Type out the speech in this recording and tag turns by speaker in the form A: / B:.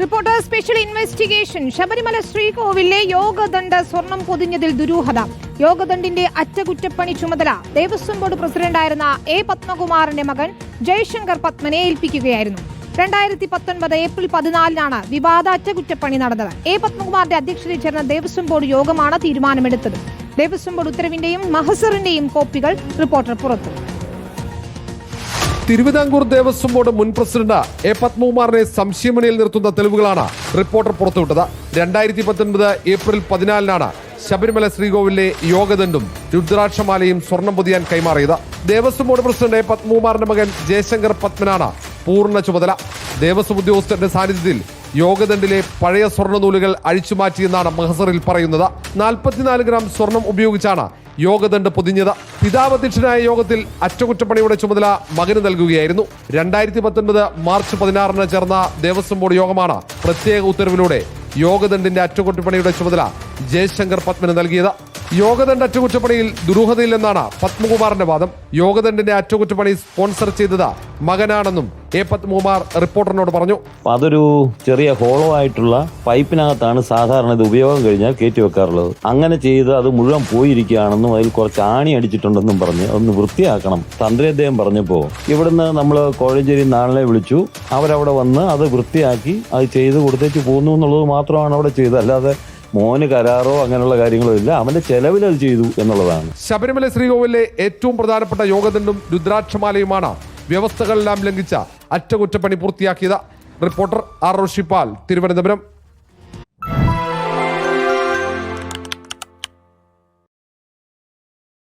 A: Reporter special investigation. Sabarimala ശ്രീകോവിലെ യോഗദണ്ഡ സ്വർണം പൊതിഞ്ഞതിൽ ദുരൂഹത. യോഗദണ്ഡിന്റെ അറ്റകുറ്റപ്പണി ചുമതല. ദേവസ്വം ബോർഡ് പ്രസിഡന്റായിരുന്ന എ പത്മകുമാറിന്റെ മകൻ ജയശങ്കർ പത്മനെ ഏൽപ്പിക്കുകയായിരുന്നു. രണ്ടായിരത്തി പത്തൊൻപത് ഏപ്രിൽ പതിനാലിനാണ് വിവാദ അറ്റകുറ്റപ്പണി നടന്നത്. എ പത്മകുമാറിന്റെ അധ്യക്ഷതയിൽ ചേർന്ന ദേവസ്വം ബോർഡ് യോഗമാണ് തീരുമാനമെടുത്തത്. ദേവസ്വം ബോർഡ് ഉത്തരവിന്റെയും മഹസറിന്റെയും കോപ്പികൾ റിപ്പോർട്ടർ പുറത്തു.
B: തിരുവിതാംകൂർ ദേവസ്വം ബോർഡ് മുൻ പ്രസിഡന്റ് എ പത്മകുമാറിനെ സംശയമണിയിൽ നിർത്തുന്ന തെളിവുകളാണ് റിപ്പോർട്ടർ പുറത്തുവിട്ടത്. രണ്ടായിരത്തി പത്തൊൻപത് ഏപ്രിൽ പതിനാലിനാണ് ശബരിമല ശ്രീകോവിലെ യോഗദണ്ഡും രുദ്രാക്ഷമാലയും സ്വർണം പൊതിയാൻ കൈമാറിയത്. ദേവസ്വം ബോർഡ് പ്രസിഡന്റ് എ പത്മകുമാറിന്റെ മകൻ ജയശങ്കർ പത്മനാണ് പൂർണ ചുമതല. ദേവസ്വം ഉദ്യോഗസ്ഥരുടെ സാന്നിധ്യത്തിൽ യോഗദണ്ഡിലെ പഴയ സ്വർണനൂലുകൾ അഴിച്ചുമാറ്റിയെന്നാണ് മഹസറിൽ പറയുന്നത്. നാൽപ്പത്തിനാല് ഗ്രാം സ്വർണം ഉപയോഗിച്ചാണ് യോഗദണ്ഡ് പൊതിഞ്ഞത്. പിതാവ് അധ്യക്ഷനായ യോഗത്തിൽ അറ്റകുറ്റപ്പണിയുടെ ചുമതല മകന് നൽകുകയായിരുന്നു. രണ്ടായിരത്തി പത്തൊൻപത് മാർച്ച് പതിനാറിന് ചേർന്ന ദേവസ്വം ബോർഡ് യോഗമാണ് പ്രത്യേക ഉത്തരവിലൂടെ യോഗദണ്ഡിന്റെ അറ്റകുറ്റപ്പണിയുടെ ചുമതല ജയശങ്കർ പത്മന് നൽകിയത്. യോഗദണ്ഡ് അറ്റകുറ്റപ്പണിയിൽ ദുരൂഹതയില്ലെന്നാണ് പത്മകുമാറിന്റെ വാദം. യോഗദണ്ഡിന്റെ അറ്റകുറ്റപ്പണി സ്പോൺസർ ചെയ്തത് മകനാണെന്നും എ പത്മകുമാർ റിപ്പോർട്ടറിനോട് പറഞ്ഞു.
C: അതൊരു ചെറിയ ഹോളോ ആയിട്ടുള്ള പൈപ്പിനകത്താണ് സാധാരണ ഇത് ഉപയോഗം കഴിഞ്ഞാൽ കയറ്റി വെക്കാറുള്ളത്. അങ്ങനെ ചെയ്ത് അത് മുഴുവൻ പോയിരിക്കുകയാണെന്നും അതിൽ കുറച്ച് ആണി അടിച്ചിട്ടുണ്ടെന്നും പറഞ്ഞ് ഒന്ന് വൃത്തിയാക്കണം. തന്ത്രി അദ്ദേഹം പറഞ്ഞപ്പോൾ ഇവിടുന്ന് നമ്മൾ കോഴഞ്ചേരി നാളിനെ വിളിച്ചു. അവരവിടെ വന്ന് അത് വൃത്തിയാക്കി അത് ചെയ്ത് കൊടുത്തേച്ച് പോകുന്നു എന്നുള്ളത് മാത്രമാണ് അവിടെ ചെയ്തത്. അല്ലാതെ മോന് കരാറോ അങ്ങനെയുള്ള കാര്യങ്ങളോ ഇല്ല. അവന്റെ ചെലവിൽ അത് ചെയ്തു എന്നുള്ളതാണ്.
B: ശബരിമല ശ്രീകോവിലെ ഏറ്റവും പ്രധാനപ്പെട്ട യോഗദണ്ഡും രുദ്രാക്ഷമാലയുമാണ് വ്യവസ്ഥകളെല്ലാം ലംഘിച്ച അറ്റകുറ്റപ്പണി പൂർത്തിയാക്കിയത്. Reporter R Rishipal Thiruvananthapuram.